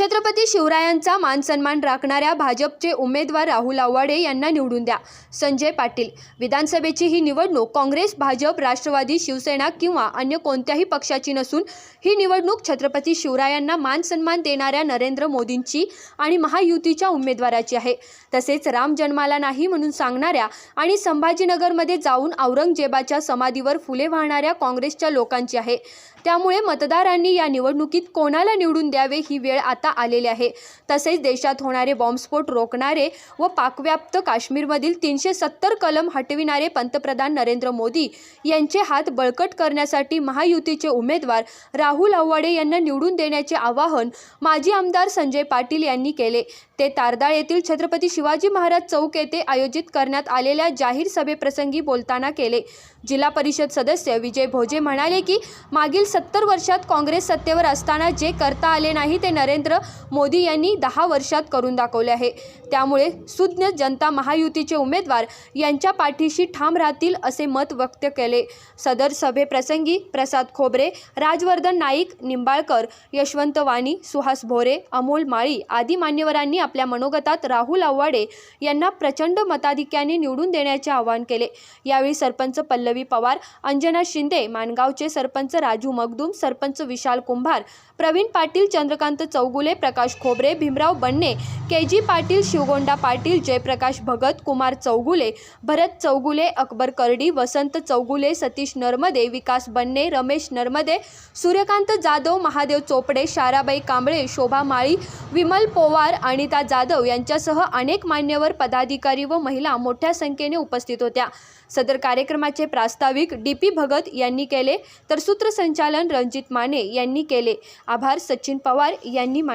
छत्रपती शिवरायांचा मानसन्मान राखणाऱ्या भाजपचे उमेदवार राहुल आव्हाडे यांना निवडून द्या. संजय पाटील. विधानसभेची ही निवडणूक काँग्रेस भाजप राष्ट्रवादी शिवसेना किंवा अन्य कोणत्याही पक्षाची नसून ही निवडणूक छत्रपती शिवरायांना मानसन्मान देणाऱ्या नरेंद्र मोदींची आणि महायुतीच्या उमेदवाराची आहे. तसेच राम जन्माला नाही म्हणून सांगणाऱ्या आणि संभाजीनगरमध्ये जाऊन औरंगजेबाच्या समाधीवर फुले वाहणाऱ्या काँग्रेसच्या लोकांची आहे. त्यामुळे मतदारांनी या निवडणुकीत कोणाला निवडून द्यावे ही वेळ आता आलेले आहे. तसेच देशात होणारे बॉम्बस्फोट रोखणारे व पाकव्याप्त काश्मीरमधील तीनशे सत्तर कलम हटविणारे पंतप्रधान नरेंद्र मोदी यांचे हात बळकट करण्यासाठी महायुतीचे उमेदवार राहुल आव्हाडे यांना निवडून देण्याचे आवाहन माजी आमदार संजय पाटील यांनी केले. ते तारदाळ येथील छत्रपती शिवाजी महाराज चौक येथे आयोजित करण्यात आलेल्या जाहीर सभेप्रसंगी बोलताना केले. जिल्हा परिषद सदस्य विजय भोजे म्हणाले की मागील सत्तर वर्षात काँग्रेस सत्तेवर असताना जे करता आले नाही ते नरेंद्र मोदी यांनी दहा वर्षात करून दाखवले आहे. त्यामुळे सुज्ञ जनता महायुतीचे उमेदवार यांच्या पाठीशी ठाम राहतील असे मत व्यक्त केले. सदर सभेप्रसंगी प्रसाद खोबरे राजवर्धन नाईक निंबाळकर यशवंत वाणी सुहास भोरे अमोल माळी आदी मान्यवरांनी आपल्या मनोगतात राहुल आव्हाडे यांना प्रचंड मताधिक्याने निवडून देण्याचे आवाहन केले. यावेळी सरपंच पल्लवी पवार अंजना शिंदे माणगावचे सरपंच राजू मगदूम सरपंच विशाल कुंभार प्रवीण पाटील चंद्रकांत चौगुले प्रकाश खोबरे भीमराव बन्ने के जी पाटील शिवगोंडा पाटील जयप्रकाश भगत कुमार चौगुले भरत चौगुले अकबर करडी वसंत चौगुले सतीश नर्मदे विकास बन्ने रमेश नर्मदे सूर्यकांत जाधव महादेव चोपडे शाराबाई कांबळे शोभा माळी विमल पोवार अनिता जाधव यांच्यासह अनेक मान्यवर पदाधिकारी व महिला मोठ्या संख्येने उपस्थित होत्या. सदर कार्यक्रमाचे प्रास्ताविक डी पी भगत यांनी केले तर सूत्रसंचालन रणजित माने यांनी केले. आभार सचिन पवार यांनी